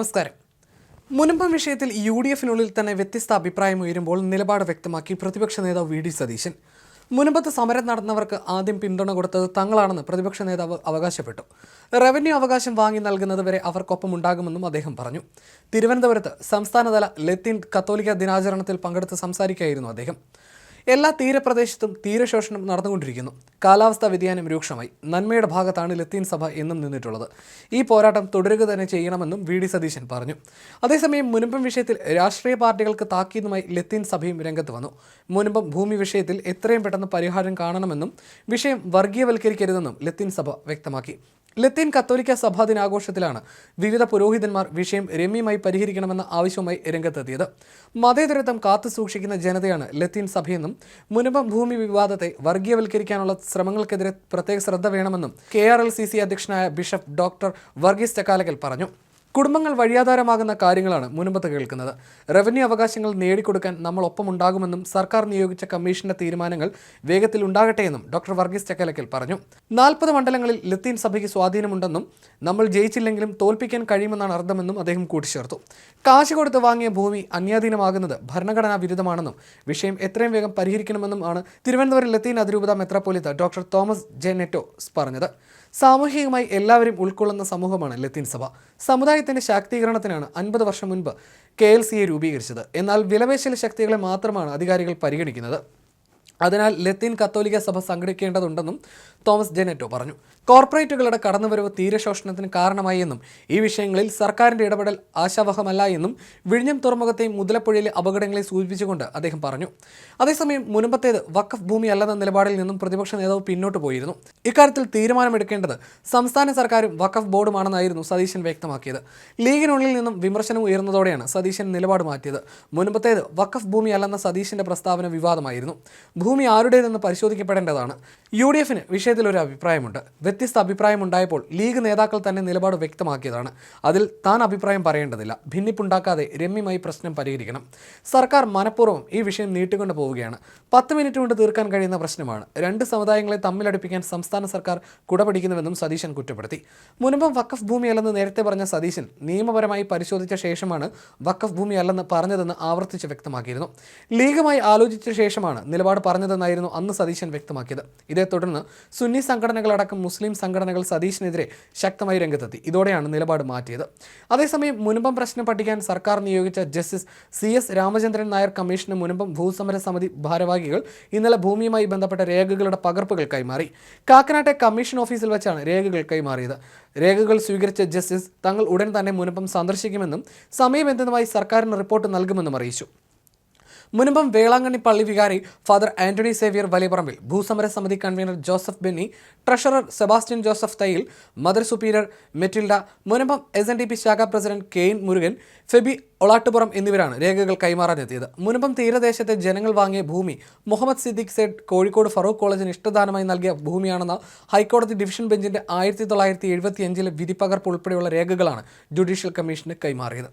നമസ്കാരം. മുനമ്പം വിഷയത്തിൽ U D എഫിനുള്ളിൽ തന്നെ വ്യത്യസ്ത അഭിപ്രായം ഉയരുമ്പോൾ നിലപാട് വ്യക്തമാക്കി പ്രതിപക്ഷ നേതാവ് വി ഡി സതീശൻ. മുനമ്പത്ത് സമരം നടന്നവർക്ക് ആദ്യം പിന്തുണ കൊടുത്തത് തങ്ങളാണെന്ന് പ്രതിപക്ഷ നേതാവ് അവകാശപ്പെട്ടു. റവന്യൂ അവകാശം വാങ്ങി നൽകുന്നത് വരെ അവർക്കൊപ്പം ഉണ്ടാകുമെന്നും അദ്ദേഹം പറഞ്ഞു. തിരുവനന്തപുരത്ത് സംസ്ഥാനതല ലത്തീൻ കത്തോലിക്ക ദിനാചരണത്തിൽ പങ്കെടുത്ത് സംസാരിക്കുകയായിരുന്നു അദ്ദേഹം. എല്ലാ തീരപ്രദേശത്തും തീരശോഷണം നടന്നുകൊണ്ടിരിക്കുന്നു. കാലാവസ്ഥാ വ്യതിയാനം രൂക്ഷമായി. നന്മയുടെ ഭാഗത്താണ് ലത്തീൻ സഭ എന്നും നിന്നിട്ടുള്ളത്. ഈ പോരാട്ടം തുടരുക തന്നെ ചെയ്യണമെന്നും വി ഡി സതീശൻ പറഞ്ഞു. അതേസമയം മുനമ്പം വിഷയത്തിൽ രാഷ്ട്രീയ പാർട്ടികൾക്ക് താക്കീതുമായി ലത്തീൻ സഭയും രംഗത്ത് വന്നു. മുനമ്പം ഭൂമി വിഷയത്തിൽ എത്രയും പെട്ടെന്ന് പരിഹാരം കാണണമെന്നും വിഷയം വർഗീയവൽക്കരിക്കരുതെന്നും ലത്തീൻ സഭ വ്യക്തമാക്കി. ലത്തീൻ കത്തോലിക്ക സഭാ ദിനാഘോഷത്തിലാണ് വിവിധ പുരോഹിതന്മാർ വിഷയം രമ്യമായി പരിഹരിക്കണമെന്ന ആവശ്യവുമായി രംഗത്തെത്തിയത്. മതേതരത്വം കാത്തു സൂക്ഷിക്കുന്ന ജനതയാണ് ലത്തീൻ സഭയെന്നും മുനമ്പം ഭൂമി വിവാദത്തെ വർഗീയവൽക്കരിക്കാനുള്ള ശ്രമങ്ങൾക്കെതിരെ പ്രത്യേക ശ്രദ്ധ വേണമെന്നും K R L C C അധ്യക്ഷനായ ബിഷപ്പ് ഡോക്ടർ വർഗീസ് ചക്കാലകൽ പറഞ്ഞു. കുടുംബങ്ങൾ വഴിയാധാരമാകുന്ന കാര്യങ്ങളാണ് മുൻപത്ത് കേൾക്കുന്നത്. റവന്യൂ അവകാശങ്ങൾ നേടിക്കൊടുക്കാൻ നമ്മൾ ഒപ്പമുണ്ടാകുമെന്നും സർക്കാർ നിയോഗിച്ച കമ്മീഷന്റെ തീരുമാനങ്ങൾ വേഗത്തിൽ ഉണ്ടാകട്ടെയെന്നും ഡോക്ടർ വർഗീസ് ചക്കലക്കൽ പറഞ്ഞു. നാൽപ്പത് മണ്ഡലങ്ങളിൽ ലത്തീൻ സഭയ്ക്ക് സ്വാധീനമുണ്ടെന്നും നമ്മൾ ജയിച്ചില്ലെങ്കിലും തോൽപ്പിക്കാൻ കഴിയുമെന്നാണ് അർത്ഥമെന്നും അദ്ദേഹം കൂട്ടിച്ചേർത്തു. കാശ് കൊടുത്ത് വാങ്ങിയ ഭൂമി അന്യാധീനമാകുന്നത് ഭരണഘടനാ വിരുദ്ധമാണെന്നും വിഷയം എത്രയും വേഗം പരിഹരിക്കണമെന്നും ആണ് തിരുവനന്തപുരം ലത്തീൻ അതിരൂപത മെത്രാപ്പൊലിത്ത ഡോക്ടർ തോമസ് ജെ നെറ്റോസ് പറഞ്ഞത്. സാമൂഹികമായി എല്ലാവരും ഉൾക്കൊള്ളുന്ന സമൂഹമാണ് ലത്തീൻ സഭ. സമുദായത്തിന്റെ ശാക്തീകരണത്തിനാണ് അൻപത് വർഷം മുൻപ് കെ എൽ സിയെ രൂപീകരിച്ചത്. എന്നാൽ വിലപേശൽ ശക്തികളെ മാത്രമാണ് അധികാരികൾ പരിഗണിക്കുന്നത്. അതിനാൽ ലത്തീൻ കത്തോലിക്ക സഭ സംഘടിക്കേണ്ടതുണ്ടെന്നും തോമസ് ജെനറ്റോ പറഞ്ഞു. കോർപ്പറേറ്റുകളുടെ കടന്നുവരവ് തീരശോഷണത്തിന് കാരണമായി എന്നും ഈ വിഷയങ്ങളിൽ സർക്കാരിന്റെ ഇടപെടൽ ആശാവഹമല്ല എന്നും വിഴിഞ്ഞം തുറമുഖത്തെയും മുതലപ്പുഴയിലെ അപകടങ്ങളെ സൂചിപ്പിച്ചുകൊണ്ട് അദ്ദേഹം പറഞ്ഞു. അതേസമയം മുൻപത്തേത് വഖഫ് ഭൂമി അല്ലെന്ന നിലപാടിൽ നിന്നും പ്രതിപക്ഷ നേതാവ് പിന്നോട്ട് പോയിരുന്നു. ഇക്കാര്യത്തിൽ തീരുമാനമെടുക്കേണ്ടത് സംസ്ഥാന സർക്കാരും വഖഫ് ബോർഡുമാണെന്നായിരുന്നു സതീശൻ വ്യക്തമാക്കിയത്. ലീഗിനുള്ളിൽ നിന്നും വിമർശനം ഉയർന്നതോടെയാണ് സതീശൻ നിലപാട് മാറ്റിയത്. മുൻപത്തേത് വഖഫ് ഭൂമി അല്ലെന്ന സതീശന്റെ പ്രസ്താവന വിവാദമായിരുന്നു. ഭൂമി ആരുടേതെന്ന് പരിശോധിക്കപ്പെടേണ്ടതാണ്. യു ഡി എഫിന് വിഷയത്തിൽ ഒരു അഭിപ്രായമുണ്ട്. വ്യത്യസ്ത അഭിപ്രായമുണ്ടായപ്പോൾ ലീഗ് നേതാക്കൾ തന്നെ നിലപാട് വ്യക്തമാക്കിയതാണ്. അതിൽ താൻ അഭിപ്രായം പറയേണ്ടതില്ല. ഭിന്നിപ്പുണ്ടാക്കാതെ രമ്യമായി പ്രശ്നം പരിഹരിക്കണം. സർക്കാർ മനഃപൂർവം ഈ വിഷയം നീട്ടിക്കൊണ്ട് പോവുകയാണ്. പത്ത് മിനിറ്റ് കൊണ്ട് തീർക്കാൻ കഴിയുന്ന പ്രശ്നമാണ്. രണ്ട് സമുദായങ്ങളെ തമ്മിലടുപ്പിക്കാൻ സംസ്ഥാന സർക്കാർ കുടപിടിക്കുന്നുവെന്നും സതീശൻ കുറ്റപ്പെടുത്തി. മുൻപും വക്കഫ് ഭൂമിയല്ലെന്ന് നേരത്തെ പറഞ്ഞ സതീശൻ നിയമപരമായി പരിശോധിച്ച ശേഷമാണ് വക്കഫ് ഭൂമിയല്ലെന്ന് പറഞ്ഞതെന്ന് ആവർത്തിച്ച് വ്യക്തമാക്കിയിരുന്നു. ലീഗുമായി ആലോചിച്ച ശേഷമാണ് നിലപാട് പറഞ്ഞതെന്നായിരുന്നു അന്ന് സതീശൻ വ്യക്തമാക്കിയത്. ഇതേ തുടർന്ന് സുന്നി സംഘടനകളടക്കം മുസ്ലിം സംഘടനകൾ സതീഷിനെതിരെ ശക്തമായി രംഗത്തെത്തി. ഇതോടെയാണ് നിലപാട് മാറ്റിയത്. അതേസമയം മുനമ്പം പ്രശ്നം പഠിക്കാൻ സർക്കാർ നിയോഗിച്ച justice C S Ramachandran Nair commission Munambam ഭൂസമര സമിതി ഭാരവാഹികൾ ഇന്നലെ ഭൂമിയുമായി ബന്ധപ്പെട്ട രേഖകളുടെ പകർപ്പുകൾ കൈമാറി. കാക്കനാട്ടെ കമ്മീഷൻ ഓഫീസിൽ വെച്ചാണ് രേഖകൾ കൈമാറിയത്. രേഖകൾ സ്വീകരിച്ച ജസ്റ്റിസ് തങ്ങൾ ഉടൻ തന്നെ മുൻപം സന്ദർശിക്കുമെന്നും സമയബന്ധിതമായി സർക്കാരിന് റിപ്പോർട്ട് നൽകുമെന്നും അറിയിച്ചു. മുൻപം വേളാങ്കണ്ണി പള്ളി വികാരി ഫാദർ ആന്റണി സേവിയർ വലിയപറമ്പിൽ ഭൂസമര സമിതി convener Joseph Benny treasurer Sebastian Joseph Thayyil mother superior Metilda Munambam S N D P ശാഖാ പ്രസിഡന്റ് കെയിൻ മുരുകൻ ഫെബി ഒളാട്ടുപുറം എന്നിവരാണ് രേഖകൾ കൈമാറാനെത്തിയത്. മുനമ്പം തീരദേശത്തെ ജനങ്ങൾ വാങ്ങിയ ഭൂമി മുഹമ്മദ് സിദ്ദിഖ് സേഡ് കോഴിക്കോട് ഫറൂഖ് കോളേജിന് ഇഷ്ടദാനമായി നൽകിയ ഭൂമിയാണെന്ന ഹൈക്കോടതി ഡിവിഷൻ ബെഞ്ചിന്റെ ആയിരത്തി തൊള്ളായിരത്തി എഴുപത്തിയഞ്ചിലെ വിധിപ്പകർപ്പ് ഉൾപ്പെടെയുള്ള രേഖകളാണ് ജുഡീഷ്യൽ കമ്മീഷന് കൈമാറിയത്.